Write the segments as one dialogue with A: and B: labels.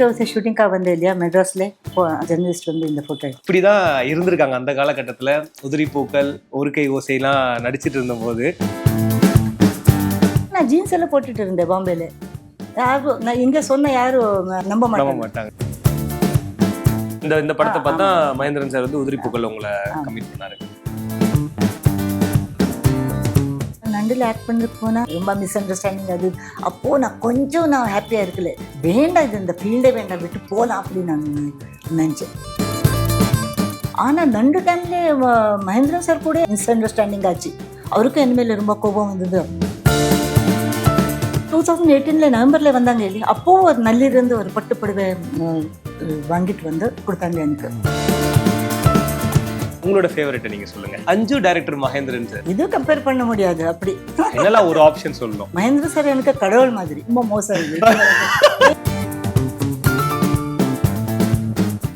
A: வீட்டில் ஷூட்டிங்காக வந்தேன் இல்லையா? மெட்ராஸில் ஜெர்னலிஸ்ட் வந்து இந்த ஃபோட்டோ
B: இப்படிதான் இருந்திருக்காங்க அந்த காலகட்டத்துல. உதிரி பூக்கள் ஒரு கை ஓசையெல்லாம் நடிச்சிட்டு இருந்தபோது.
A: நான் ஜீன்ஸ் எல்லாம் போட்டுட்டு இருந்தேன் பாம்பேல. யாரும் நான் இங்கே சொன்ன யாரும் நம்ப மாட்டாங்க.
B: இந்த இந்த படத்தை பார்த்தா மகேந்திரன் சார் வந்து உதிரி பூக்கள் உங்களை
A: ஆ.
B: கமிட் பண்ணாரு.
A: நண்டில் ஆக்ட் பண்ணதுக்கு போனால் ரொம்ப மிஸ் அண்டர்ஸ்டாண்டிங் அது. அப்போது நான் கொஞ்சம் நான் ஹாப்பியாக இருக்கல. வேண்டாம் இது இந்த ஃபீல்டே வேண்டாம் விட்டு போகலாம் அப்படின்னு நான் நினச்சேன். ஆனால் நண்டு டைம்ல மகேந்திரன் சார் கூட மிஸ் அண்டர்ஸ்டாண்டிங் ஆச்சு. அவருக்கும் என்மேல ரொம்ப கோபம் வந்தது. டூ தௌசண்ட் எயிட்டீனில் நவம்பரில் வந்தாங்க இல்லையா? அப்போது ஒரு நல்லிருந்து ஒரு பட்டு புடவை வாங்கிட்டு வந்து கொடுத்தாங்க எனக்கு.
B: உங்களோட ஃபேவரட் நீங்க சொல்லுங்க. அஞ்சு டைரக்டர் மகேந்திரன் சார்
A: இது கம்பேர் பண்ண முடியாது அப்படி.
B: என்னெல்லாம் ஒரு ஆப்ஷன் சொல்லணும்?
A: மகேந்திர சார் எனக்கு கடவுள் மாதிரி ரொம்ப மோசம்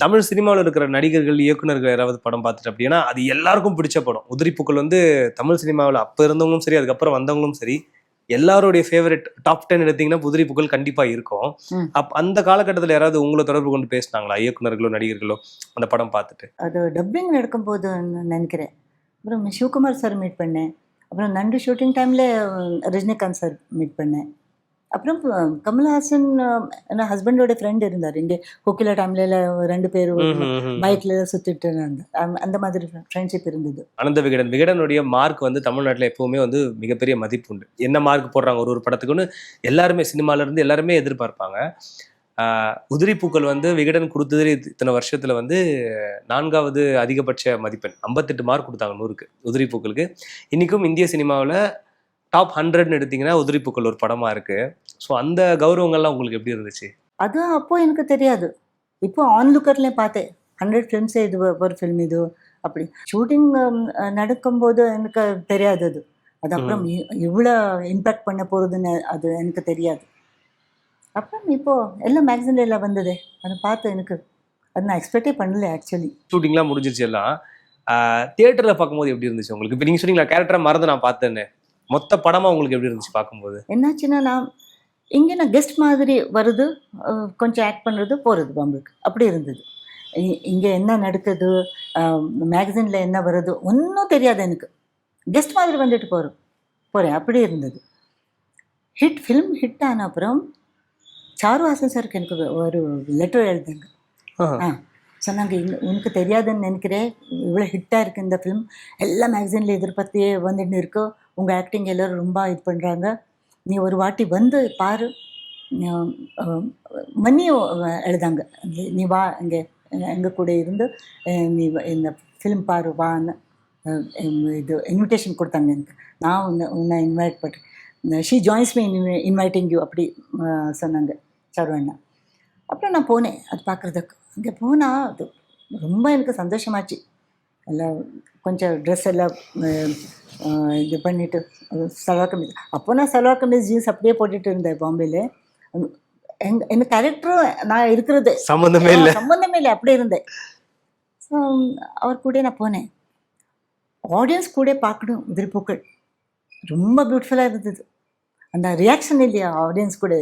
B: தமிழ் சினிமாவில் இருக்கிற நடிகர்கள் இயக்குனர்கள் யாராவது படம் பார்த்துட்டு அப்படின்னா அது எல்லாருக்கும் பிடிச்ச படம். உதிரி பூக்கள் வந்து தமிழ் சினிமாவில் அப்போ இருந்தவங்களும் சரி அதுக்கப்புறம் வந்தவங்களும் சரி எல்லாருடைய ஃபேவரட் டாப் டென் எடுத்தீங்கன்னா உதிரி பூக்கள் கண்டிப்பா இருக்கும். அப் அந்த காலகட்டத்தில் யாராவது உங்களை தொடர்பு கொண்டு பேசினாங்களா? இயக்குனர்களோ நடிகர்களோ அந்த படம் பார்த்துட்டு?
A: அது டப்பிங் நடக்கும்போது நான் நினைக்கிறேன். அப்புறம் சிவகுமார் சார் மீட் பண்ணேன். அப்புறம் நண்டு ஷூட்டிங் டைமில் ரஜினிகாந்த் சார் மீட் பண்ணேன். அப்புறம் கமல்ஹாசன் அஹ், என் ஹஸ்பண்டோட ஃப்ரெண்ட் இருந்தார். இங்கே கோகிலா டைமில் ரெண்டு பேர் பைக்கில் சுற்றிட்டு இருந்தாங்க. அந்த- மாதிரி ஃப்ரெண்ட்ஷிப் இருந்தது.
B: அனந்த விகடன் விகடனுடைய மார்க் வந்து தமிழ்நாட்டில் எப்பவுமே வந்து மிகப்பெரிய மதிப்பு உண்டு. என்ன மார்க் போடுறாங்க ஒரு ஒரு படத்துக்குன்னு எல்லாருமே சினிமால இருந்து எல்லாருமே எதிர்பார்ப்பாங்க. உதிரி பூக்கள் வந்து விகடன் கொடுத்தது இத்தனை வருஷத்துல வந்து நான்காவது அதிகபட்ச மதிப்பெண். ஐம்பத்தெட்டு மார்க் கொடுத்தாங்க நூறுக்கு உதிரி பூக்களுக்கு. இன்னைக்கும் இந்திய சினிமாவில் டாப் ஹண்ட்ரட்னு எடுத்தீங்கன்னா உதிரி பூக்கள் ஒரு படமா இருக்கு. ஸோ அந்த கௌரவங்கள்லாம் உங்களுக்கு எப்படி இருந்துச்சு?
A: அது அப்போ எனக்கு தெரியாது. இப்போ ஆன் லுக்கர்லேயும் பார்த்தேன். ஹண்ட்ரட் ஃபிலிம்ஸே இது ஒரு ஃபிலிம் இது அப்படி. ஷூட்டிங் நடக்கும்போது எனக்கு தெரியாது அது. அது அப்புறம் இவ்வளோ இம்பேக்ட் பண்ண போகிறதுன்னு அது எனக்கு தெரியாது. அப்புறம் இப்போ எல்லாம் மேக்சின்ல எல்லாம் வந்ததே. அதை பார்த்து எனக்கு அது நான் எக்ஸ்பெக்டே பண்ணல ஆக்சுவலி
B: ஷூட்டிங்லாம் முடிஞ்சிருச்சு எல்லாம். தியேட்டரில் பார்க்கும்போது எப்படி இருந்துச்சு உங்களுக்கு? இப்போ நீங்கள் சொன்னீங்களா கேரக்டராக மறந்து நான் பார்த்தேன்னு. மொத்த படமா உங்களுக்கு எப்படி இருந்துச்சு பார்க்கும்போது?
A: என்னாச்சுன்னா நான் இங்கே நான் கெஸ்ட் மாதிரி வருது கொஞ்சம் ஆக்ட் பண்ணுறது போகிறது பாம்புக்கு அப்படி இருந்தது. இங்கே என்ன நடக்குது மேகசினில் என்ன வருது ஒன்றும் தெரியாது எனக்கு. கெஸ்ட் மாதிரி வந்துட்டு போகிறோம் போகிறேன் அப்படி இருந்தது. ஹிட் ஃபிலிம் ஹிட் ஆன அப்புறம் சாரு ஹாசன் சாருக்கு எனக்கு ஒரு லெட்டர் எழுதுங்க. ஆ. சொன்னாங்க "இங்க- உனக்கு தெரியாதுன்னு நினைக்கிறேன். இவ்வளோ ஹிட்டாக இருக்குது இந்த ஃபிலிம் எல்லா மேகசினில் எதிர்பார்த்தியே வந்துட்டு இருக்கோ உங்கள் ஆக்டிங் எல்லோரும் ரொம்ப இது பண்ணுறாங்க நீ ஒரு வாட்டி வந்து பாரு. மணியும் எழுதாங்க. நீ- வா இங்கே எங்கள் கூட இருந்து நீ இந்த ஃபிலிம் பாரு வான்னு. இது இன்விடேஷன் கொடுத்தாங்க எனக்கு. நான் உன்னை உன்னை இன்வைட் பண்ணுறேன் she joins me inviting you அப்படி சொன்னாங்க சரவண்ணா அப்புறம் நான் போனேன் அது பார்க்குறதுக்கு. அங்கே போனால் அது ரொம்ப எனக்கு சந்தோஷமாச்சு. எல்லாம் கொஞ்சம் ட்ரெஸ் எல்லாம் இது பண்ணிவிட்டு சல்வார் கமீஸ். அப்போ நான் சல்வார் கமீஸ் ஜீன்ஸ் அப்படியே போட்டுட்டு இருந்தேன் பாம்பேல. எங் என் கேரக்டரும் நான் இருக்கிறது.
B: சம்மந்தமே இல்லை.
A: சம்மந்தமே இல்லை. அப்படியே இருந்தேன். ஸோ அவர் கூட நான் போனேன். ஆடியன்ஸ் கூட பார்க்கணும் உதிரிப்பூக்கள் ரொம்ப பியூட்டிஃபுல்லாக இருந்தது. அந்த ரியாக்ஷன் இல்லையா ஆடியன்ஸ் கூட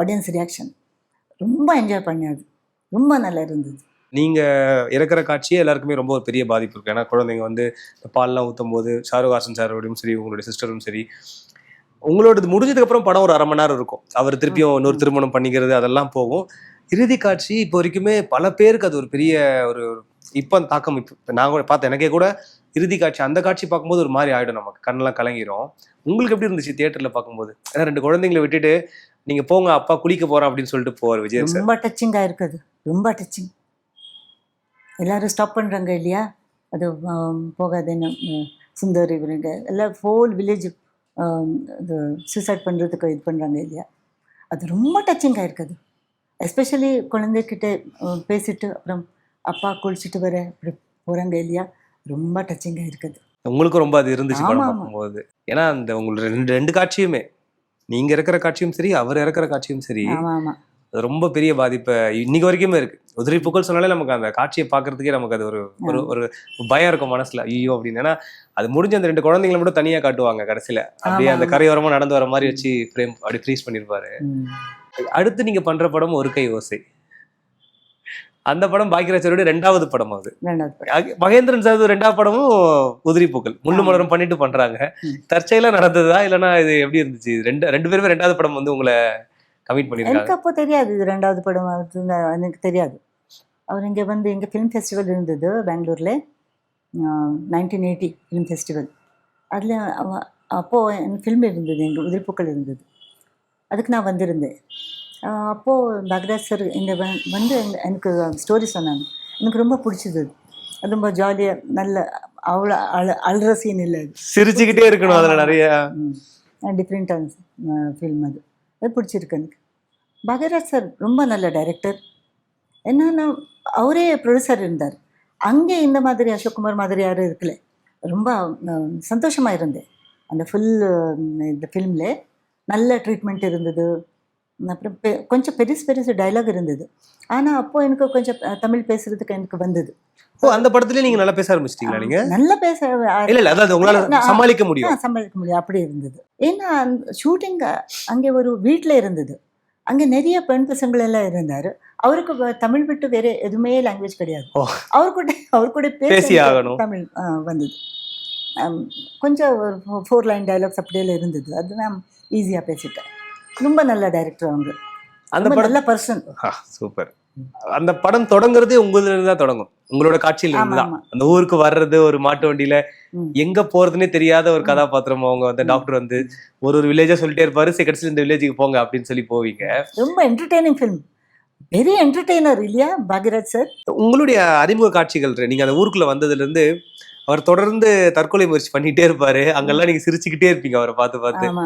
A: ஆடியன்ஸ் ரியாக்ஷன் ரொம்ப என்ஜாய் பண்ணது ரொம்ப நல்லா இருந்தது.
B: நீங்க இறக்குற காட்சியே எல்லாருக்குமே ரொம்ப ஒரு பெரிய பாதிப்பு இருக்கு. ஏன்னா குழந்தைங்க வந்து பால்லாம் ஊத்தும் போது ஷாருஹாசன் சாரோடையும் சரி உங்களுடைய சிஸ்டரும் சரி உங்களோடது முடிஞ்சதுக்கு அப்புறம் படம் ஒரு அரை மணி நேரம் இருக்கும். அவர் திருப்பியும் இன்னொரு திருமணம் பண்ணிக்கிறது அதெல்லாம் போகும். இறுதி காட்சி இப்போ வரைக்குமே பல பேருக்கு அது ஒரு பெரிய ஒரு இப்போ தாக்கம் இப்போ நான் கூட பார்த்தேன் எனக்கே கூட இறுதி காட்சி அந்த காட்சி பார்க்கும்போது ஒரு மாதிரி ஆயிடும் நமக்கு. கண்ணெல்லாம் கலங்கிரும். உங்களுக்கு எப்படி இருந்துச்சு தியேட்டர்ல பார்க்கும்போது? ஏன்னா ரெண்டு குழந்தைங்களை விட்டுட்டு நீங்க போங்க அப்பா குளிக்க போறோம் அப்படின்னு சொல்லிட்டு போவார் விஜய் சார்.
A: ரொம்ப டச்சிங்காக இருக்குது. ரொம்ப டச்சிங் எல்லாரும் ஸ்டாப் பண்ணுறாங்க இல்லையா? அது போகாதேன்னு சுந்தர் இவருங்க. எல்லாம் ஹோல் வில்லேஜ் இது சூசைட் பண்ணுறதுக்கு இது பண்ணுறாங்க இல்லையா? அது ரொம்ப டச்சிங்காக இருக்குது. எஸ்பெஷலி குழந்தைகிட்ட அஹ், பேசிட்டு அப்புறம் அப்பா குளிச்சுட்டு வர அப்படி போகிறாங்க இல்லையா? ரொம்ப டச்சிங்காக இருக்குது.
B: உங்களுக்கும் ரொம்ப அது இருந்துச்சு ஏன்னா அந்த உங்களுக்கு ரெண்டு ரெண்டு காட்சியுமே நீங்க இறக்குற காட்சியும் சரி அவர் இறக்குற காட்சியும் சரி ரொம்ப பெரிய பாதிப்பை இன்னைக்கு வரைக்குமே இருக்கு. உதிரி புகழ் சொன்னாலே நமக்கு அந்த காட்சியை பார்க்கறதுக்கே நமக்கு அது ஒரு ஒரு ஒரு பயம் இருக்கும் மனசுல. ஐயோ அப்படின்னு. ஏன்னா அது முடிஞ்ச அந்த ரெண்டு குழந்தைங்களை மட்டும் தனியா காட்டுவாங்க கடைசியில. அப்படியே அந்த. கரையோரமா நடந்து வர மாதிரி வச்சு ஃப்ரேம் அப்படி ஃப்ரீஸ் பண்ணிருப்பாரு. அடுத்து நீங்க பண்ற படம் ஒரு கை ஓசை. அந்த படம் பாக்கியராஜரோட ரெண்டாவது படம் அது. மகேந்திரன் சார் ரெண்டாவது படமும் உதிரி பூக்கள். முள்ளு. மலரும் பண்ணிட்டு பண்றாங்க. தற்செயலா நடந்ததா? இல்லைன்னா இது எப்படி இருந்துச்சு? ரெண்டு ரெண்டு பேருமே ரெண்டாவது படம் வந்து உங்களை கமிட் பண்ணிருக்காங்க
A: எனக்கு அப்போ தெரியாது இது ரெண்டாவது படம் எனக்கு தெரியாது. அவர் இங்கே வந்து இங்கே ஃபிலிம் ஃபெஸ்டிவல் இருந்தது பெங்களூரில். நைன்டீன் எயிட்டி ஃபிலிம் ஃபெஸ்டிவல் அதில் அப்போது ஃபில்ம் இருந்தது எங்கள் உதிர்ப்புக்கள் இருந்தது. அதுக்கு நான் வந்திருந்தேன். அப்போது பக்ராஜ் சார் இங்கே வந்து எனக்கு ஸ்டோரி சொன்னாங்க. எனக்கு ரொம்ப பிடிச்சது அது. ரொம்ப ஜாலியாக நல்ல அவ்வளோ அழ அழுற சீன் இல்லை
B: சிரிச்சுக்கிட்டே இருக்கணும் அதுல. நிறைய.
A: டிஃப்ரெண்ட்டான ஃபில்ம் அது. அது பிடிச்சிருக்கு எனக்கு. பகராஜ் சார் ரொம்ப நல்ல டைரக்டர் என்னன்னா அவரே ப்ரொடியூசர் இருந்தார். அங்கே இந்த மாதிரி அசோக்குமார் மாதிரி யாரும் இருக்கல. ரொம்ப அஹ், சந்தோஷமா இருந்தேன். அந்த ஃபுல் இந்த ஃபிலிமில் நல்ல ட்ரீட்மெண்ட் இருந்தது. அப்புறம் பெ கொஞ்சம் பெருசு பெருசு டைலாக் இருந்தது. ஆனால் அப்போது எனக்கு கொஞ்சம் தமிழ் பேசுறதுக்கு எனக்கு வந்தது.
B: ஓ அந்த படத்துலயே நீங்க நல்லா பேச ஆரம்பிச்சிட்டீங்களா நீங்க?
A: நல்லா பேச
B: இல்ல இல்ல அதாவது உங்களால சமாளிக்க முடியும்.
A: சமாளிக்க முடியும். அப்படி இருந்தது. ஏன்னா ஷூட்டிங் அங்கே ஒரு வீட்டில் இருந்தது. அங்கே நிறைய பெண் பசங்கள் எல்லாம் இருந்தார். அவருக்கு தமிழ் விட்டு வேற எதுவுமே லாங்குவேஜ் கிடையாது. அவர் கூட அவர் கூட பேச. தமிழ் வந்தது. கொஞ்சம் ஒரு ஃபோர் லைன் டைலாக்ஸ் அப்படியெல்லாம் இருந்தது. அது நான் ஈஸியாக பேசிட்டேன். ரொம்ப நல்ல டைரக்டர் அவங்க.
B: அந்த படம்
A: நல்ல பர்சன்
B: சூப்பர் அந்த படம் தொடங்குறதே உங்களதுல இருந்து தான் தொடங்கும். உங்களோட காட்சியில இருந்து தான் அந்த ஊருக்கு வர்றது ஒரு மாட்டு வண்டியில. எங்க போறதுன்னே தெரியாத ஒரு. கதாபாத்திரம் அவங்க வந்து. டாக்டர் வந்து ஒரு ஒரு வில்லேஜா சொல்லிட்டே இருப்பாரு. கடைசியில இந்த வில்லேஜுக்கு போங்க அப்படின்னு சொல்லி போவீங்க.
A: ரொம்ப என்டர்டெய்னிங் ஃபிலிம் வெரி என்டர்டெய்னர் இல்லையா பாக்யராஜ் சார்
B: உங்களுடைய அறிமுக காட்சிகள் நீங்க அந்த ஊருக்குள்ள வந்ததுல இருந்து அவர் தொடர்ந்து தற்கொலை முயற்சி பண்ணிட்டே இருப்பாரு. அங்கெல்லாம் நீங்க சிரிச்சுக்கிட்டே இருப்பீங்க அவரை பார்த்து பார்த்து.
A: ஆமா.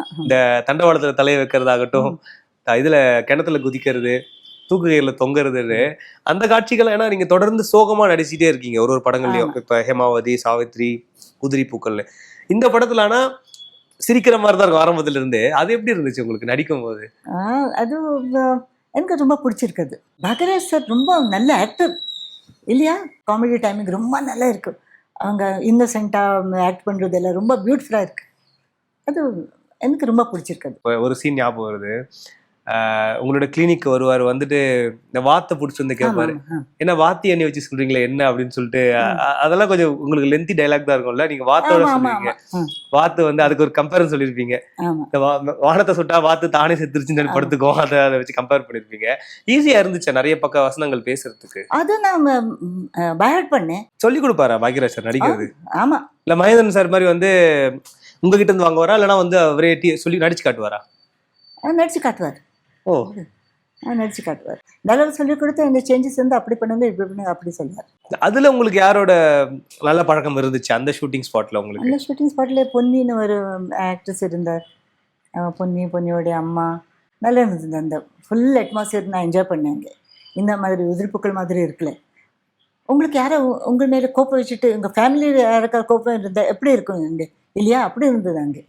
B: தண்டவாளத்துல தலையை வைக்கிறதாகட்டும் இதுல கிணத்துல குதிக்கிறது தூக்கு கயிறுல தொங்குறதுன்னு அந்த காட்சிகள் ஏன்னா நீங்க தொடர்ந்து சோகமா நடிச்சிட்டே இருக்கீங்க. ஒரு ஒரு படங்கள்லயும். இப்ப ஹேமாவதி சாவித்ரி குதிரி பூக்கள்னு. இந்த படத்துல ஆனா சிரிக்கிற மாதிரி தான் இருக்கும் ஆரம்பத்துல இருந்தே. அது எப்படி இருந்துச்சு உங்களுக்கு நடிக்கும் போது?
A: அது எனக்கு ரொம்ப பிடிச்சிருக்குது பகராஜ் சார் ரொம்ப நல்ல ஆக்டர் இல்லையா? காமெடி டைமிங் ரொம்ப நல்லா இருக்கு. அவங்க இன்னசென்ட்டாக ஆக்ட் பண்ணுறது எல்லாம் ரொம்ப பியூட்டிஃபுல்லாக இருக்குது அது எனக்கு ரொம்ப
B: பிடிச்சிருக்கு ஒரு சீன் ஞாபகம் வருது. உங்களோட கிளினிக் வருவார் வந்துட்டு இந்த வாத்தை பிடிச்சி வந்து கேட்பாரு என்ன வாத்தி எண்ணெய் வச்சு சொல்றீங்களே என்ன அப்படின்னு சொல்லிட்டு அதெல்லாம் கொஞ்சம் உங்களுக்கு லென்த்தி டைலாக் தான் இருக்கும்ல நீங்க வாத்தோட சொல்லுவீங்க வாத்து வந்து அதுக்கு ஒரு கம்பேரிசன் சொல்லியிருப்பீங்க இந்த வானத்தை சுட்டா வாத்து தானே செத்துருச்சுன்னு. படுத்துக்கும் அதை அதை வச்சு கம்பேர் பண்ணிருப்பீங்க. ஈஸியா இருந்துச்சு நிறைய பக்க வசனங்கள் பேசுறதுக்கு?
A: அது நான் பயட் பண்ணேன்.
B: சொல்லி கொடுப்பாரா பாக்யராஜ் சார் நடிக்கிறது?
A: ஆமா.
B: இல்ல மகேந்திரன் சார் மாதிரி வந்து உங்ககிட்ட இருந்து வாங்குவாரா இல்லைன்னா வந்து அவரே சொல்லி நடிச்சு காட்டுவாரா?
A: நடிச்சு காட்டுவார்.
B: ஓ.
A: நடிச்சு காட்டுவார். டைலாக் சொல்லி கொடுத்து இந்த சேஞ்சஸ் வந்து அப்படி பண்ணுங்க இப்படி பண்ணுங்க அப்படி சொல்லுவார்.
B: அதுல உங்களுக்கு யாரோட நல்ல பழக்கம் இருந்துச்சு? அந்த ஷூட்டிங் ஸ்பாட்ல உங்களுக்கு?
A: அந்த ஷூட்டிங் ஸ்பாட்டில் பொன்னின்னு ஒரு ஆக்ட்ரஸ் இருந்தார். பொன்னி பொன்னியோடைய அம்மா. நல்லா இருந்தது அந்த ஃபுல் அட்மாஸ்பியர் நான் என்ஜாய் பண்ணேன் அங்கே. இந்த மாதிரி உதிர்ப்புக்கள் மாதிரி இருக்குல்ல உங்களுக்கு யாரோ உங்கள் மேலே கோப்பம் வச்சுட்டு உங்கள் ஃபேமிலியில் யாருக்கா கோப்பம் இருந்தால் எப்படி இருக்கும் இங்கே இல்லையா? அப்படி இருந்தது அங்கே.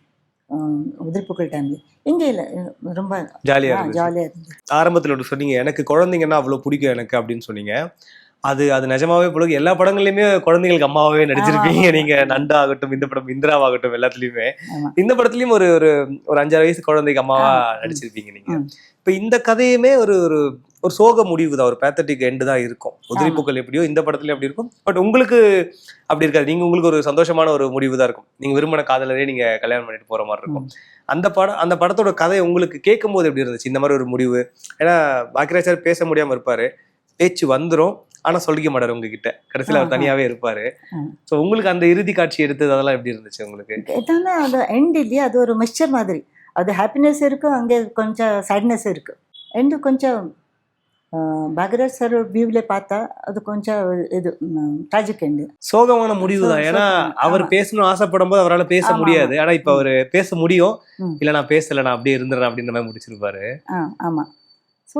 A: அஹ் உதிர்ப்புக்கள் டைமில் இங்கே இல்லை ரொம்ப
B: ஜாலியா
A: ஜாலியாக இருந்தது
B: ஆரம்பத்துல ஒன்று சொன்னீங்க எனக்கு குழந்தைங்கன்னா அவ்வளவு பிடிக்கும் எனக்கு அப்படின்னு சொன்னீங்க அது அது நிஜமாவே பிடிக்கும் எல்லா படங்கள்லயுமே குழந்தைங்களுக்கு அம்மாவே நடிச்சிருப்பீங்க. நீங்க நண்டா ஆகட்டும் இந்த படம் இந்திராவாகட்டும் எல்லாத்துலயுமே. இந்த படத்துலயும் ஒரு ஒரு ஒரு அஞ்சாறு வயசு குழந்தைக்கு அம்மாவா. நடிச்சிருப்பீங்க நீங்க. இப்ப இந்த கதையுமே ஒரு ஒரு ஒரு சோக முடிவு தான் ஒரு பேத்தட்டிக் எண்டு தான் இருக்கும். உதிரி
A: ஆமா.
B: பூக்கள் எப்படியோ இந்த படத்துலயும் அப்படி இருக்கும். பட் உங்களுக்கு அப்படி இருக்காது. நீங்க உங்களுக்கு ஒரு சந்தோஷமான ஒரு முடிவு தான் இருக்கும். நீங்க விரும்பின காதலரே நீங்க கல்யாணம் பண்ணிட்டு போற மாதிரி இருக்கும். அந்த படம் அந்த படத்தோட கதை உங்களுக்கு கேட்கும் போது எப்படி இருந்துச்சு? இந்த மாதிரி ஒரு முடிவு. ஏன்னா பாக்கியராஜ் சார் பேச முடியாம இருப்பாரு. பேச்சு வந்துரும். ஆனா சொல்லிக்க மாட்டாரு உங்ககிட்ட. கடைசியில அவர். தனியாவே இருப்பாரு. சோ உங்களுக்கு அந்த இறுதி காட்சி எடுத்தது அதெல்லாம் எப்படி இருந்துச்சு உங்களுக்கு?
A: என்னன்னா அது எண்ட் இல்லையா? அது ஒரு மிக்சர் மாதிரி. அது ஹாப்பினஸ் இருக்கும் அங்கே கொஞ்சம் சேட்னஸ் இருக்கு. எண்டு கொஞ்சம் பகராஜ் சார் வியூவில் பார்த்தா அது கொஞ்சம் இது ட்ராஜிக் எண்டு
B: சோகமான முடிவு தான் ஏன்னா அவர்
A: ஆமா.
B: பேசணும் ஆசைப்படும் போது அவரால் பேச முடியாது. ஆனா இப்ப அவரு பேச முடியும். இல்ல நான் பேசல நான் அப்படியே இருந்துறேன் அப்படின்ற மாதிரி முடிச்சிருப்பாரு.
A: ஆ ஆமாம் ஸோ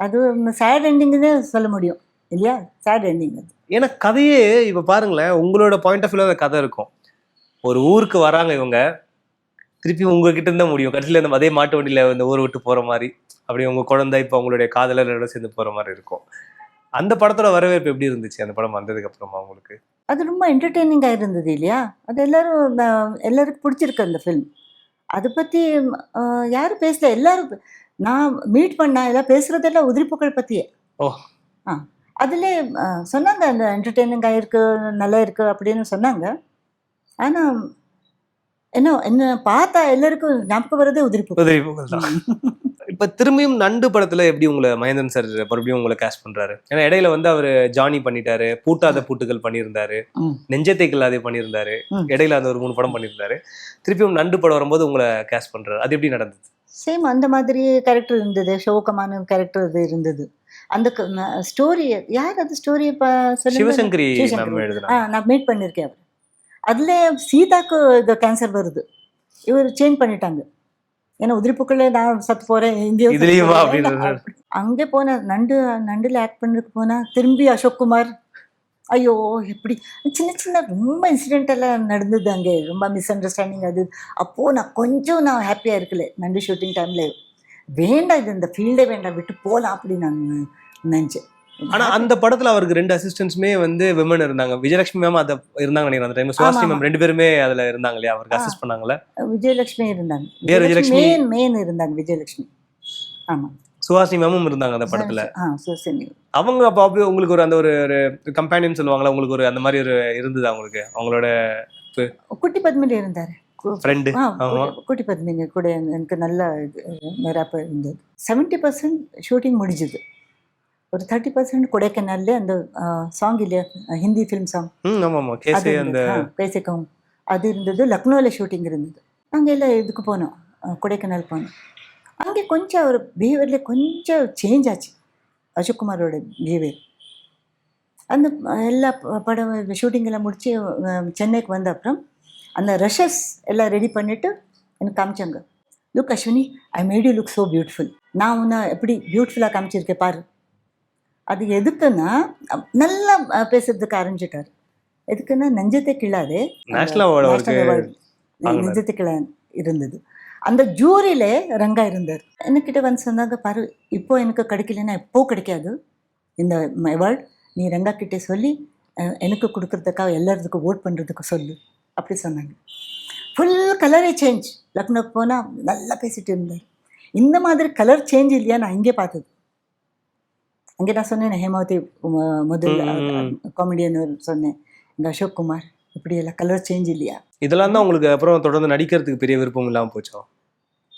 A: அது சேட் எண்டிங்னே சொல்ல முடியும். இல்லையா? சேட் எண்டிங் அது.
B: ஏன்னா கதையே இப்ப பாருங்களேன் உங்களோட பாயிண்ட் ஆஃப் வியூல அந்த கதை இருக்கும். ஒரு ஊருக்கு வராங்க இவங்க. திருப்பி உங்ககிட்ட இருந்தா முடியும். கடைசியில இந்த அதே மாட்டு வண்டியில இந்த ஊரை விட்டு போற மாதிரி அப்படி உங்க குழந்தை இப்ப உங்களுடைய காதலரோட சேர்ந்து போற மாதிரி இருக்கும். அந்த படத்தோட வரவேற்பு எப்படி இருந்துச்சு? அந்த படம் வந்ததுக்கு அப்புறமா உங்களுக்கு?
A: அது ரொம்ப என்டர்டெய்னிங்காக இருந்தது இல்லையா? அது எல்லாரும் எல்லாருக்கும் பிடிச்சிருக்கு அந்த ஃபிலிம் அதை பற்றி யாரும் பேசல. எல்லாரும் நான் மீட் பண்ண எல்லாம் பேசுறதெல்லாம் உதிரிப்புகள் பற்றியே
B: ஓ.
A: ஆ. அதில் சொன்னாங்க அந்த என்டர்டெய்னிங்காக இருக்கு நல்லா இருக்கு அப்படின்னு சொன்னாங்க. ஆனால் என்ன என்ன பார்த்தா எல்லாருக்கும் ஞாபகம் வரதே உதிரிப்புகள்
B: உதவி புகழ் தான் இப்ப திரும்பியும் நண்டு படத்துல எப்படி உங்களை மகேந்திரன் சார் மறுபடியும் உங்களை கேஸ்ட் பண்றாரு? ஏன்னா இடையில வந்து அவர் ஜானி பண்ணிட்டாரு பூட்டாத பூட்டுகள் பண்ணியிருந்தாரு. நெஞ்சத்தை கில்லாதே பண்ணியிருந்தாரு. இடையில அந்த ஒரு மூணு படம் பண்ணியிருந்தாரு. திருப்பியும் நண்டு படம் வரும்போது உங்களை கேஸ்ட் பண்றாரு. அது எப்படி நடந்தது?
A: சேம் அந்த மாதிரி கேரக்டர் இருந்தது. ஷோகமான கேரக்டர் அது இருந்தது. அந்த ஸ்டோரி யார் அது ஸ்டோரி
B: சிவசங்கரி
A: சிவசங்கரி.
B: மேம்
A: ஆ
B: எழுதுனா
A: நான் மீட் பண்ணியிருக்கேன் அவர் அதில் சீதாக்கு இது கேன்சர் வருது. இவர் சேஞ்ச் பண்ணிட்டாங்க. ஏன்னா உதிரிப்புக்குள்ளே நான் சத்து போகிறேன் போறேன். அங்கே போன நண்டு நண்டில் ஆக்ட் பண்ணிருக்கு போனா திரும்பி அசோக் குமார். ஐயோ எப்படி? சின்ன சின்ன ரொம்ப இன்சிடென்ட் எல்லாம் நடந்தது அங்கே. ரொம்ப மிஸ் அண்டர்ஸ்டாண்டிங் அது. அப்போது நான் கொஞ்சம் நான் ஹாப்பியாக இருக்கல. நண்டு ஷூட்டிங் டைமில் வேண்டாம் இது இந்த ஃபீல்டே வேண்டாம் விட்டு போகலாம் அப்படின்னு நான் நினச்சேன்.
B: ஆனா அந்த படத்துல அவருக்கு ரெண்டு அசிஸ்டன்ட்ஸுமே வந்து விமன் இருந்தாங்க. விஜயலட்சுமி மேம் அத இருந்தாங்க நினைக்கிறேன் அந்த டைம் சுவாசி
A: ஆமா,
B: மேம் ரெண்டு பேருமே அதுல இருந்தாங்க இல்லையா? அவருக்கு. அசிஸ்ட் பண்ணாங்கல்ல.
A: விஜயலட்சுமி இருந்தாங்க.
B: வேற விஜயலட்சுமி?
A: மெயின் இருந்தாங்க விஜயலட்சுமி. ஆமாம்
B: சுஹாசினி மேமும் இருந்தாங்க அந்த படத்துல. அவங்க அப்போ அப்படியே உங்களுக்கு ஒரு அந்த ஒரு ஒரு கம்பேனியன் சொல்லுவாங்களா உங்களுக்கு ஒரு அந்த மாதிரி ஒரு இருந்தது அவங்களுக்கு அவங்களோட
A: குட்டி பத்மினி இருந்தார்.
B: ஃப்ரெண்டு ஆமா
A: குட்டி- பத்மினி கூட எனக்கு நல்ல இருந்தது. செவன்ட்டி பர்சன்ட் ஷூட்டிங் முடிஞ்சுது. ஒரு தேர்ட்டி பர்சன்ட் கொடைக்கானல்ல அந்த சாங் இல்லையா? ஹிந்தி ஃபிலிம் சாங் பேசிக்கவும் அது இருந்தது. லக்னோவில் ஷூட்டிங் இருந்தது. அங்கே எல்லாம் இதுக்கு போனோம். கொடைக்கானல் போனோம். அங்கே கொஞ்சம் அவர் பிஹேவியரில் கொஞ்சம் சேஞ்ச் ஆச்சு. அசோக் குமாரோட பிஹேவியர் அந்த எல்லா படம் ஷூட்டிங் எல்லாம் முடிச்சு சென்னைக்கு வந்த அப்புறம் அந்த ரஷஸ் எல்லாம் ரெடி பண்ணிட்டு எனக்கு காமிச்சாங்க. Look Ashwini I made you look so beautiful நான் உன்னை எப்படி பியூட்டிஃபுல்லாக காமிச்சிருக்கேன் பாரு. அது எதுக்குன்னா நல்லா பேசுறதுக்கு ஆரம்பிச்சிட்டாரு எதுக்குன்னா நெஞ்சத்தை கிள்ளாதே. நெஞ்சத்தை கிளா இருந்தது. அந்த ஜூரியில ரங்கா இருந்தார். என்கிட்ட வந்து சொன்னாங்க பாரு இப்போ எனக்கு கிடைக்கலன்னா எப்போ கிடைக்காது? இந்த அவார்ட் நீ ரங்கா கிட்டே சொல்லி எனக்கு கொடுக்கறதுக்காக எல்லாத்துக்கும் ஓட் பண்ணுறதுக்கு சொல்லு. அப்படி சொன்னாங்க. ஃபுல் கலரே சேஞ்ச் லக்னோக்கு போனால் நல்லா பேசிட்டு இருந்தார். இந்த மாதிரி கலர் சேஞ்ச் இல்லையா நான் இங்கே பார்த்தது. அங்கே நான் சொன்னேன் ஹேமாவதி முதல் காமெடியன் சொன்னேன் இங்கே அசோக் குமார் இப்படி எல்லாம் கலர் சேஞ்ச் இல்லையா
B: இதெல்லாம் தான் உங்களுக்கு அப்புறம் தொடர்ந்து நடிக்கிறதுக்கு பெரிய விருப்பம் இல்லாம போச்சோ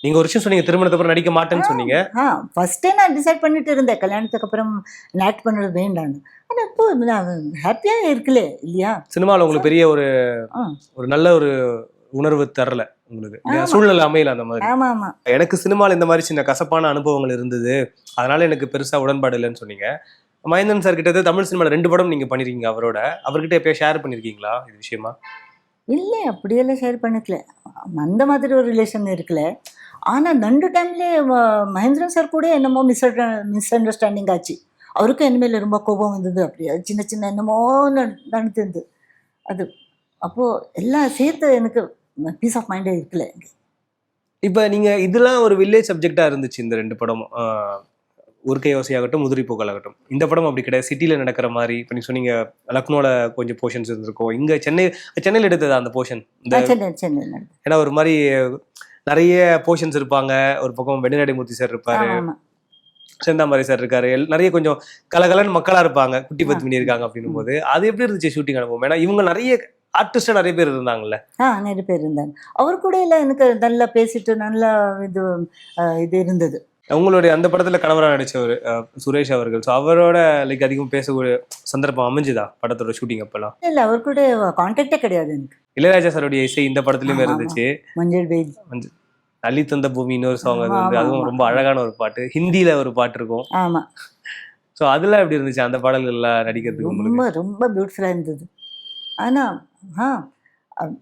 B: நீங்க ஒரு விஷயம் சொன்னீங்க திருமணத்துக்கு அப்புறம் நடிக்க மாட்டேன்னு சொன்னீங்க
A: ஆ ஃபஸ்ட்டே நான் டிசைட் பண்ணிட்டு இருந்தேன் கல்யாணத்துக்கு அப்புறம் ஆக்ட் பண்ணுறது வேண்டான்னு ஆனால் இப்போ நான் ஹாப்பியாக இருக்கலே இல்லையா
B: சினிமாவில் உங்களுக்கு பெரிய ஒரு. ஒரு நல்ல ஒரு உணர்வு தரல உங்களுக்கு. சூழ்நிலை அமையல அந்த மாதிரி. எனக்கு சினிமாவில் இந்த மாதிரி சின்ன கசப்பான அனுபவங்கள் இருந்தது. அதனால எனக்கு பெருசா உடன்பாடு இல்லைன்னு சொன்னீங்க. மகேந்திரன் சார் கிட்ட தமிழ் சினிமாவில் ரெண்டு படம் நீங்க பண்ணிருக்கீங்க அவரோட. அவர்கிட்ட எப்பயா ஷேர் பண்ணிருக்கீங்களா இது விஷயமா?
A: இல்லை அப்படியெல்லாம் ஷேர் பண்ணிக்கல. அந்த மாதிரி ஒரு ரிலேஷன் இருக்கல. ஆனால் ரெண்டு டைம்ல மகேந்திரன் சார் கூட என்னமோ மிஸ் மிஸ் அண்டர்ஸ்டாண்டிங் ஆச்சு. அவருக்கும் என் மேல ரொம்ப கோபம் வந்தது. அப்படியே சின்ன சின்ன என்னமோ நட- நடந்தது அது அப்போது எல்லாம் சேர்த்து எனக்கு பீஸ் ஆஃப் மைண்டே இருக்கல
B: இப்போ நீங்க இதெல்லாம் ஒரு வில்லேஜ் சப்ஜெக்டா இருந்துச்சு இந்த ரெண்டு படமும். ஆஹ், உருக்கை யோசையாகட்டும் உதிரி ஆகட்டும். இந்த படம் அப்படி கிடையாது. சிட்டில நடக்கிற மாதிரி இப்போ நீங்க சொன்னீங்க லக்னோல கொஞ்சம் போர்ஷன்ஸ் இருந்திருக்கும். இங்க சென்னை சென்னையில் எடுத்தது அந்த போர்ஷன் ஏன்னா ஒரு மாதிரி நிறைய போர்ஷன்ஸ் இருப்பாங்க. ஒரு பக்கம் வெண்ணிநடைமூர்த்தி சார் இருப்பாரு. செந்தாமரை சார் இருக்காரு. நிறைய கொஞ்சம் கலகலன்னு மக்களா இருப்பாங்க. குட்டி பத்து இருக்காங்க அப்படின்னும் போது அது எப்படி இருந்துச்சு ஷூட்டிங் அனுபவம்? ஏன்னா இவங்க நிறைய ஆர்டிஸ்டா நிறைய பேர் இருந்தாங்கல்ல.
A: ஆ நிறைய பேர் இருந்தாங்க. அவர் கூட எல்லாம் எனக்கு நல்லா பேசிட்டு நல்லா இது இது இருந்தது.
B: உங்களுடைய அந்த படத்துல கணவரா நடிச்சவர் சுரேஷ் அவர்கள். ஸோ அவரோட லைக் அதிகம் பேசக்கூடிய சந்தர்ப்பம் அமைஞ்சுதா படத்தோட ஷூட்டிங் அப்பெல்லாம்?
A: இல்லை அவர் கூட கான்டாக்டே கிடையாது எனக்கு.
B: இளையராஜா சாருடைய இசை இந்த படத்துலயுமே
A: ஆமா,
B: இருந்துச்சு.
A: மஞ்சள் வெயில்
B: அள்ளி தந்த பூமி இன்னொரு சாங் அது
A: ஆமா,
B: வந்து
A: ஆமா,
B: அதுவும்
A: ஆமா.
B: ரொம்ப அழகான ஒரு பாட்டு. ஹிந்தியில ஒரு பாட்டு இருக்கும்.
A: ஆமாம்
B: ஸோ அதெல்லாம் எப்படி இருந்துச்சு? அந்த பாடல்கள்லாம் நடிக்கிறதுக்கு
A: ரொம்ப ரொம்ப பியூட்டிஃபுல்லாக இருந்தது. ஆனால் ஆ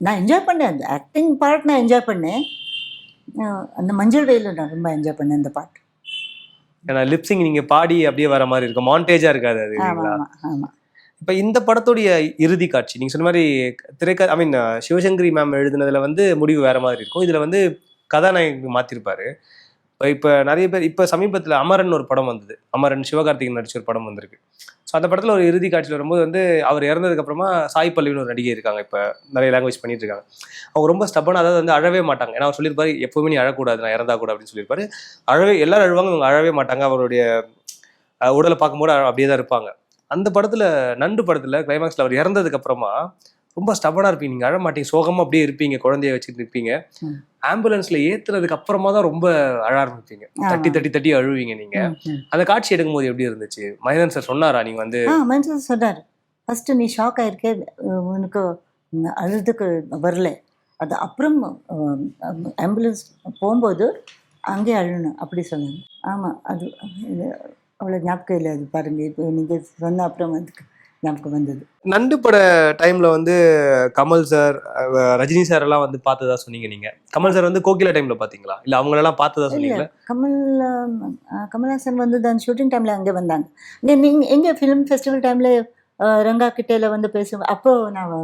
A: நான் என்ஜாய் பண்ணேன். அந்த ஆக்டிங் பார்ட் நான் என்ஜாய் பண்ணேன். அந்த மஞ்சள் வெயில் நான் ரொம்ப என்ஜாய் பண்ணேன் அந்த பாட்டு
B: ஏன்னா லிப்சிங் நீங்க பாடி அப்படியே வர மாதிரி இருக்கும். மாண்டேஜா இருக்காது அது
A: ஆமாம்
B: இல்லைங்களா?
A: ஆமாம் ஆமாம்
B: இப்ப இந்த படத்துடைய இறுதி காட்சி நீங்க சொன்ன மாதிரி திரைக்க ஐ மீன் சிவசங்கரி மேம் எழுதுனதுல வந்து முடிவு வேற மாதிரி இருக்கும். இதுல வந்து கதாநாயகி மாத்திருப்பாரு. இப்போ நிறைய பேர் இப்போ சமீபத்தில் அமரன் ஒரு படம் வந்தது. அமரன் சிவகார்த்திகேயன் நடிச்ச ஒரு படம் வந்திருக்கு. ஸோ அந்த படத்தில் ஒரு இறுதி காட்சியில் வரும்போது வந்து அவர் இறந்ததுக்கப்புறமா சாய் பள்ளின்னு ஒரு நடிகை இருக்காங்க. இப்போ நிறைய லாங்குவேஜ் பண்ணிட்டு இருக்காங்க. அவங்க ரொம்ப ஸ்டப்பான அதாவது வந்து அழவே மாட்டாங்க. ஏன்னா அவர் சொல்லியிருப்பாரு எப்பவுமே நீ அழக்கூடாது நான் இறந்தா கூட அப்படின்னு சொல்லியிருப்பாரு. அழவே எல்லாரும் அழுவாங்க இவங்க அழவே மாட்டாங்க. அவருடைய உடலை பார்க்கும்போது அழ- அப்படியே தான் இருப்பாங்க. அந்த படத்தில் நண்டு படத்தில் கிளைமேக்ஸில் அவர் இறந்ததுக்கு அப்புறமா ரொம்ப ஸ்டபனா இருப்பீங்க. நீங்க அழ மாட்டீங்க. சோகமா அப்படியே இருப்பீங்க. குழந்தைய வச்சுட்டு இருப்பீங்க. ஆம்புலன்ஸ்ல ஏத்துனதுக்கு அப்புறமா தான் ரொம்ப அழ ஆரம்பிப்பீங்க. தட்டி தட்டி தட்டி அழுவீங்க நீங்க. அந்த காட்சி எடுக்கும்போது எப்படி இருந்துச்சு? மகேந்திரன் சார் சொன்னாரா? நீங்க வந்து
A: ஆ மனுஷன் சொன்னார். ஃபஸ்ட்டு நீ ஷாக் ஆயிருக்கே உனக்கு அழுதுக்கு வரல. அது அப்புறம் ஆம்புலன்ஸ் போகும்போது அங்கே அழணும் அப்படி சொன்னாங்க. ஆமாம் அது அவ்வளோ ஞாபகம் இல்லை. அது பாருங்க இப்போ நீங்கள் சொன்ன அப்புறம் அதுக்கு ஞாபகம் வந்தது.
B: நண்டு பட டைம்ல வந்து கமல் சார் ரஜினி சார் எல்லாம் வந்து பார்த்ததா சொன்னீங்க நீங்க. கமல் சார் வந்து கோகிலா டைம்ல பாத்தீங்களா? இல்ல அவங்களெல்லாம் பார்த்ததா
A: இல்லை
B: சொன்னீங்களா?
A: கமல் கமல்ஹாசன் வந்து தான் ஷூட்டிங் டைமில் அங்கே வந்தாங்க. நீங்கள் எங்கே ஃபிலிம் ஃபெஸ்டிவல் டைமில் ரங்கா கிட்டேல வந்து பேசுவேன் அப்போ நான்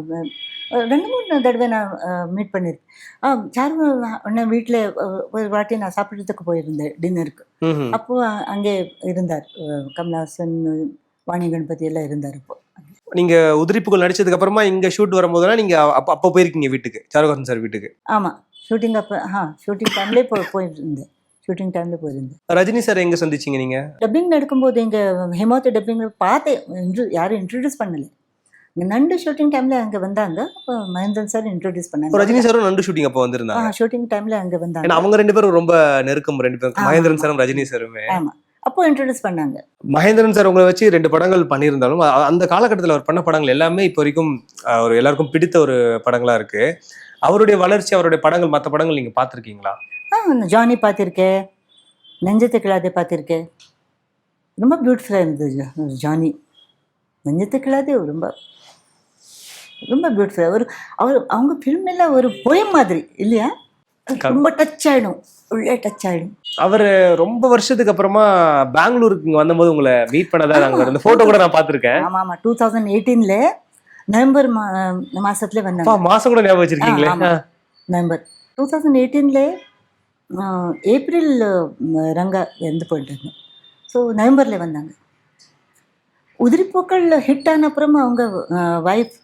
A: ரெண்டு மூணு தடவை நான் மீட் பண்ணியிருக்கேன் சாரு அண்ணன் வீட்டில் ஒரு வாட்டி நான் சாப்பிட்றதுக்கு போயிருந்தேன் டின்னருக்கு. அப்போ அங்கே இருந்தார் கமல்ஹாசன் வாணி கணபதி எல்லாம் இருந்தார் இப்போ
B: நீங்க உதிரிப்புகள் நடிச்சதுக்கு அப்புறமா இங்க ஷூட் வரும்போதெல்லாம் நீங்க அப்ப அப்போ போயிருக்கீங்க வீட்டுக்கு சாருகாசன் சார் வீட்டுக்கு.
A: ஆமாம் ஷூட்டிங் அப்போ ஆ ஷூட்டிங் டைம்லேயே போ போயிருந்தேன். ஷூட்டிங் டைமில் போயிருந்தேன்.
B: ரஜினி சார் எங்க சந்திச்சீங்க நீங்க?
A: டப்பிங் நடக்கும்போது இங்கே ஹேமாவதி டப்பிங் பார்த்தேன் இன்ட்ரோ யாரும் இன்ட்ரடியூஸ் பண்ணல. நண்டு ஷூட்டிங் டைமில் அங்கே வந்தாங்க. அப்போ மகேந்திரன் சார் இன்ட்ரடியூஸ் பண்ணாங்க.
B: ரஜினி சாரும் நண்டு ஷூட்டிங் அப்போ வந்திருந்தாங்க.
A: ஷூட்டிங் டைமில் அங்கே வந்தாங்க.
B: அவங்க ரெண்டு பேரும் ரொம்ப நெருக்கம் ரெண்டு பேரும்
A: ஆமா.
B: மகேந்திரன் சாரும் ரஜினி சாருமே.
A: ஆமாம் அப்போ இன்ட்ரடியூஸ் பண்ணாங்க.
B: மகேந்திரன் சார் உங்களை வச்சு ரெண்டு படங்கள் பண்ணியிருந்தாலும் அந்த காலகட்டத்தில் அவர் பண்ண படங்கள் எல்லாமே இப்போ வரைக்கும் ஒரு எல்லாருக்கும் பிடித்த ஒரு படங்களா இருக்கு. அவருடைய வளர்ச்சி அவருடைய படங்கள் மற்ற படங்கள் நீங்க பார்த்திருக்கீங்களா?
A: ஆ ஜானி பார்த்துருக்கேன். நெஞ்சத்தை கிளாதே பார்த்துருக்கேன். ரொம்ப பியூட்டிஃபுல்லாக இருந்தது ஜானி. நெஞ்சத்தை கிளாதே ரொம்ப ரொம்ப பியூட்டிஃபுல்லாக ஒரு அவர் அவங்க ஃபில்ம் எல்லாம் ஒரு போயம் மாதிரி இல்லையா? ரொம்ப டச் ஆகிடும் உள்ளே டச் ஆகிடும்
B: அவர் ரொம்ப வருஷத்துக்கு அப்புறமா பெங்களூருக்கு இங்க வந்தபோது உங்களை மீட் பண்ணதா நாங்க இந்த போட்டோ கூட நான் பார்த்திருக்கேன்.
A: ஆமாம் ஆமாம் டூ தௌசண்ட் எயிட்டீனில் நவம்பர் மா மாதத்துல
B: அப்பா,
A: வந்தாங்க
B: மாசம் கூட ஞாபகம் வச்சிருக்கீங்களே?
A: ஆமா. நவம்பர். டூ தௌசண்ட் எயிட்டீனில் ஏப்ரல் ரங்கா இறந்து போயிட்டாங்க. ஸோ நவம்பரில் வந்தாங்க. உதிரிப்பூக்கள் ஹிட் ஆன அப்புறமா அவங்க ஒய்ஃப்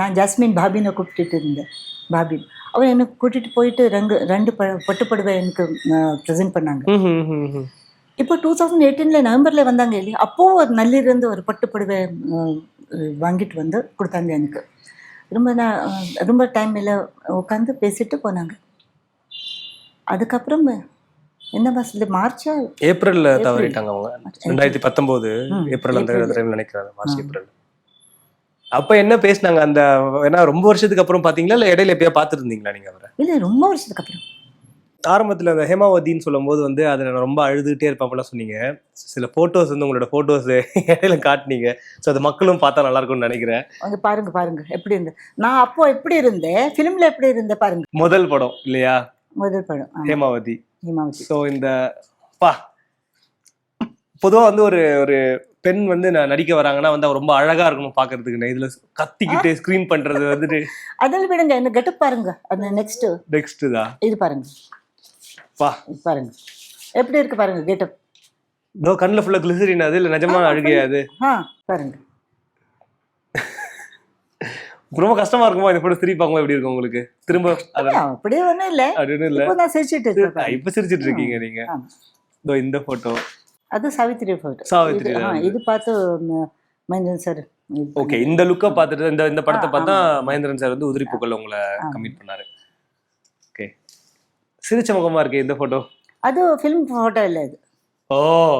A: நான் ஜாஸ்மின் பாபினை கூப்பிட்டுட்டு இருந்தேன். பாபின். அவர் எனக்கு கூட்டிகிட்டு போயிட்டு ரெண்டு ரெண்டு பட்டுப்படுவை எனக்கு ப்ரெசென்ட் பண்ணாங்க. இப்போ டூ தௌசண்ட் எயிட்டீனில் நவம்பரில் வந்தாங்க இல்லையா? அப்போது ஒரு நல்லிருந்து ஒரு பட்டுப்படுவை வாங்கிட்டு வந்து கொடுத்தாங்க எனக்கு. ரொம்ப நான் ரொம்ப டைம் இல்லை உட்காந்து பேசிட்டு போனாங்க. அதுக்கப்புறம் என்ன மாசத்துல மார்ச்சா?
B: ஏப்ரல்ல
A: ஏப்ரல்.
B: தவறிட்டாங்க அவங்க. ரெண்டாயிரத்தி பத்தொன்பது ஏப்ரல் அந்த நினைக்கிறேன் மார்ச். ஏப்ரல். அப்ப என்ன பேசினாங்க? அந்த ஏன்னா ரொம்ப வருஷத்துக்கு அப்புறம் பாத்தீங்களா? இல்ல இடையில எப்பயா பார்த்துட்டு இருந்தீங்களா நீங்க அவரை?
A: இல்லை ரொம்ப வருஷத்துக்கு அப்புறம்.
B: ஆரம்பத்துல அந்த ஹேமாவதின்னு சொல்லும்போது வந்து அதை நான் ரொம்ப அழுதுகிட்டே இருப்பாப்பெல்லாம் சொன்னீங்க. சில போட்டோஸ் வந்து உங்களோட போட்டோஸ் இடையில காட்டுனீங்க. ஸோ அது மக்களும் பார்த்தா நல்லா இருக்கும்னு நினைக்கிறேன்.
A: அங்கே பாருங்க பாருங்க. எப்படி இருந்து? நான் அப்போ எப்படி இருந்தேன்? ஃபிலிமில் எப்படி இருந்தேன் பாருங்க.
B: முதல் படம் இல்லையா?
A: முதல் படம்
B: ஹேமாவதி.
A: ஹேமாவதி.
B: ஸோ இந்த பா. பொதுவா வந்து ஒரு ஒரு பெண் வந்து நான் நடிக்க வராங்கன்னா வந்து ரொம்ப அழகா இருக்கணும் பாக்குறதுக்கு. இதுல கத்திக்கிட்டு ஸ்கிரீன் பண்றது வந்துட்டு
A: அதில் விடுங்க இந்த கெட்டப் பாருங்க. அந்த நெக்ஸ்ட்
B: நெக்ஸ்ட் தான்
A: இது பாருங்க.
B: பா.
A: பாருங்க. எப்படி இருக்கு பாருங்க கெட்டப்
B: இதோ கண்ணுல ஃபுல்லா கிளிசரின் அது இல்ல நிஜமா
A: ஆமா,
B: அழுகையா அது?
A: பாருங்க.
B: ரொம்ப கஷ்டமா இருக்குமா இந்த திருப்பி பார்க்கும்போது எப்படி இருக்கும் உங்களுக்கு? திரும்ப
A: அப்படியே ஒன்றும் இல்லை.
B: அப்படின்னு இல்ல.
A: நான் சிரிச்சிட்டு.
B: இப்ப சிரிச்சிட்டு இருக்கீங்க நீங்க. இதோ இந்த போட்டோ
A: அது சாவித்திரி ஃபோட்டோ
B: சாவித்திரி
A: இது பார்த்து ம- மஞ்சள் சார்
B: ஓகே இந்த லுக்க பார்த்துட்டு இந்த இந்த படத்தை பார்த்தா
A: ஆமா.
B: மகேந்திரன் சார் வந்து உதிரி பூக்கள் உங்களை. கமிட் பண்ணாரு. ஓகே சிரிச்ச முகமா இருக்கு இந்த போட்டோ
A: அது ஃபிலிம் ஃபோட்டோ இல்லை இது
B: ஓ.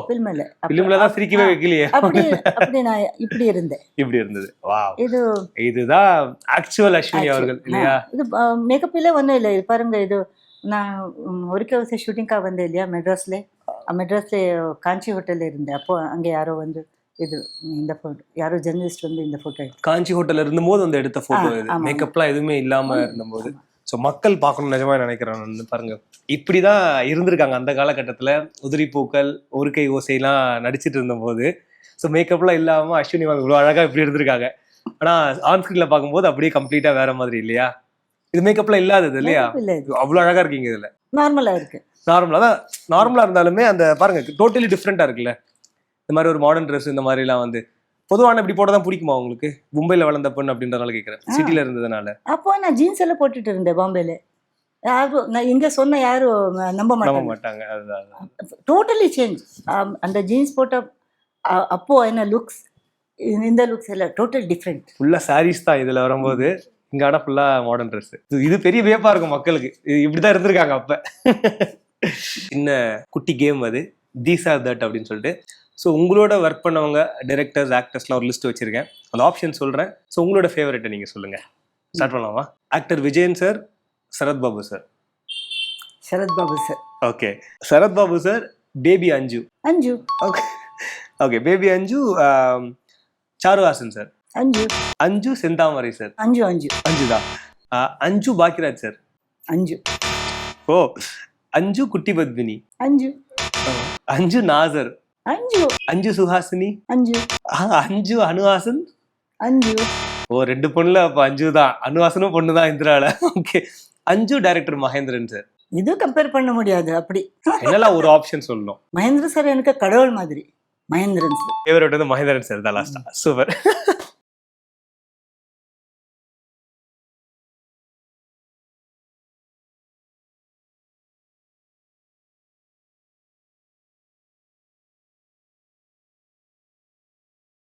A: ஃபிலிம் இல்லை. அப்ப-
B: பிலிம்ல தான் சிரிக்கவே வைக்கலையே.
A: அப்படி அப்படி நான் இப்படி இருந்தேன்.
B: இப்படி இருந்தது. வா
A: இது
B: இதுதான் ஆக்சுவல் அஸ்வினி அவர்கள் இல்லையா?
A: இது ஒன்றும் இல்லை. இது பாருங்க இது நான் ஒருக்க ஷூட்டிங்காக வந்தேன் இல்லையா மெட்ராஸ்ல. மெட்ராஸ்ல காஞ்சி ஹோட்டலில் இருந்தேன் அப்போ அங்கே யாரோ வந்து இது இந்த ஃபோட்டோ யாரோ ஜெர்னலிஸ்ட் வந்து இந்த ஃபோட்டோ எடுத்து
B: காஞ்சி ஹோட்டல்ல இருந்தபோது வந்து எடுத்த போட்டோ
A: ஆ,
B: இது. மேக்கப்லாம் எதுவுமே இல்லாம இருந்தபோது. ஸோ மக்கள் பார்க்கணும் நிஜமா நினைக்கிறேன் நான் பாருங்க. இப்படிதான் இருந்திருக்காங்க அந்த காலகட்டத்துல. உதிரி பூக்கள் ஒரு கை ஓசைலாம் நடிச்சிட்டு இருந்தபோது. ஸோ மேக்கப்லாம் இல்லாம அஸ்வினி வாங்க இவ்வளோ அழகா இப்படி இருந்திருக்காங்க. ஆனா ஆன் ஸ்கிரீன்ல பார்க்கும்போது அப்படியே கம்ப்ளீட்டா வேற மாதிரி இல்லையா? இது மேக்கப்லாம் இல்லாதது இல்லையா? அவ்வளோ அழகா இருக்கீங்க இதுல.
A: நார்மலாக இருக்கு.
B: நார்மலா தான் நார்மலா இருந்தாலுமே அந்த பாருங்க டோட்டலி டிஃப்ரெண்டா இருக்குல்ல. இந்த மாதிரி ஒரு மாடர்ன் ட்ரெஸ் இந்த மாதிரி எல்லாம் வந்து. பொதுவான இப்படி போட தான் பிடிக்குமா உங்களுக்கு? மும்பைல வளர்ந்த பொண்ணு அப்படின்றனால கேட்கறேன்
A: ஆ.
B: சிட்டில இருந்ததுனால.
A: அப்போ நான் ஜீன்ஸ் எல்லாம் போட்டுட்டு இருந்தேன் பாம்பேல. யாரும் நான் இங்க சொன்ன யாரும் நம்ப மாட்டாங்க.
B: மாட்டாங்க
A: டோட்டலி சேஞ்ச் அந்த ஜீன்ஸ் போட்ட அப்போ என்ன லுக்ஸ் இந்த லுக்ஸ் எல்லாம் டோட்டல் டிஃப்ரெண்ட்
B: ஃபுல்லா சாரீஸ் தான் இதுல வரும்போது. இங்க ஆனா ஃபுல்லா மாடர்ன் ட்ரெஸ் இது பெரிய வியப்பா இருக்கும் மக்களுக்கு. இது இப்படிதான் இருந்திருக்காங்க அப்ப. சின்ன குட்டி கேம் அது. தீஸ் ஆர் தட் அப்படின்னு சொல்லிட்டு. ஸோ உங்களோட ஒர்க் பண்ணவங்க டைரக்டர்ஸ் ஆக்டர்ஸ்லாம் ஒரு லிஸ்ட் வச்சிருக்கேன். அந்த ஆப்ஷன் சொல்றேன். ஸோ உங்களோட ஃபேவரட்டை நீங்க சொல்லுங்க. ஸ்டார்ட் பண்ணலாமா? Actor Vijayan sir Sarathbabu sir
A: Sarath Babu sir
B: okay Sarathbabu sir baby Anju.
A: Anju.
B: Okay okay baby அஞ்சு ஆம், சாருஹாசன் சார்
A: அஞ்சு.
B: அஞ்சு செந்தாமரை சார்
A: அஞ்சு அஞ்சு.
B: அஞ்சு தான் அஞ்சு பாக்கியராஜ் சார்
A: அஞ்சு.
B: ஓ அஞ்சு குட்டி பத்மினி.
A: அஞ்சு.
B: அஞ்சு நாசர்.
A: அஞ்சு.
B: அஞ்சு சுஹாசினி.
A: அஞ்சு.
B: அஞ்சு அனுஹாசன்.
A: அஞ்சு.
B: ஓ ரெண்டு பொண்ணுல அப்ப அஞ்சு தான். அனுஹாசனும் பொண்ணு தான் இந்திரால. Okay. Anju director Mahendran sir
A: இது கம்பேர் பண்ண முடியாது அப்படி.
B: என்னெல்லாம் ஒரு ஆப்ஷன் சொல்லணும்?
A: மகேந்திர சார் எனக்கு கடவுள் மாதிரி. மகேந்திரன் சார்
B: ஃபேவரட் வந்து மகேந்திரன் சார் தான் லாஸ்டா சூப்பர்